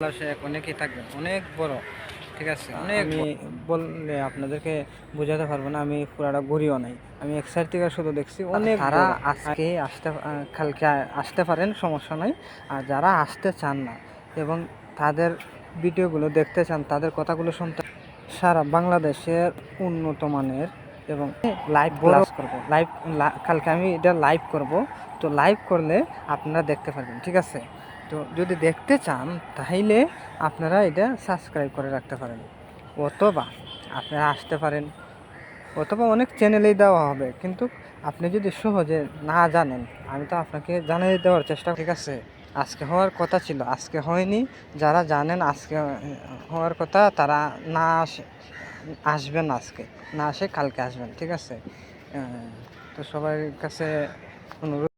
সে অনেকেই থাকবেন অনেক বড় ঠিক আছে? অনেক আমি বললে আপনাদেরকে বোঝাতে পারব না আমি পুরাটা ঘুরিও নাই। আমি এক সাইড থেকে শুধু দেখছি অনেক তারা আজকে আসতে কালকে আসতে পারেন সমস্যা নাই। আর যারা আসতে চান না এবং তাদের ভিডিওগুলো দেখতে চান তাদের কথাগুলো শুনতে সারা বাংলাদেশের উন্নত মানের এবং লাইভ ক্লাস করব। লাইভ কালকে আমি এটা লাইভ করব। তো লাইভ করলে আপনারা দেখতে পারবেন, ঠিক আছে? তো যদি দেখতে চান, তাহলে আপনারা এটা সাবস্ক্রাইব করে রাখতে পারেন। অথবা আপনারা আসতে পারেন। অথবা অনেক চ্যানেলেই দেওয়া হবে। কিন্তু আপনি যদি সহজে না জানেন, আমি তো আপনাকে জানিয়ে দেওয়ার চেষ্টা ঠিক আছে? আজকে হওয়ার কথা ছিল। আজকে হয়নি। যারা জানেন আজকে হওয়ার কথা, তারা না আসে আসবেন আজকে। না আসে কালকে আসবেন ঠিক আছে? তো সবার কাছে অনুরোধ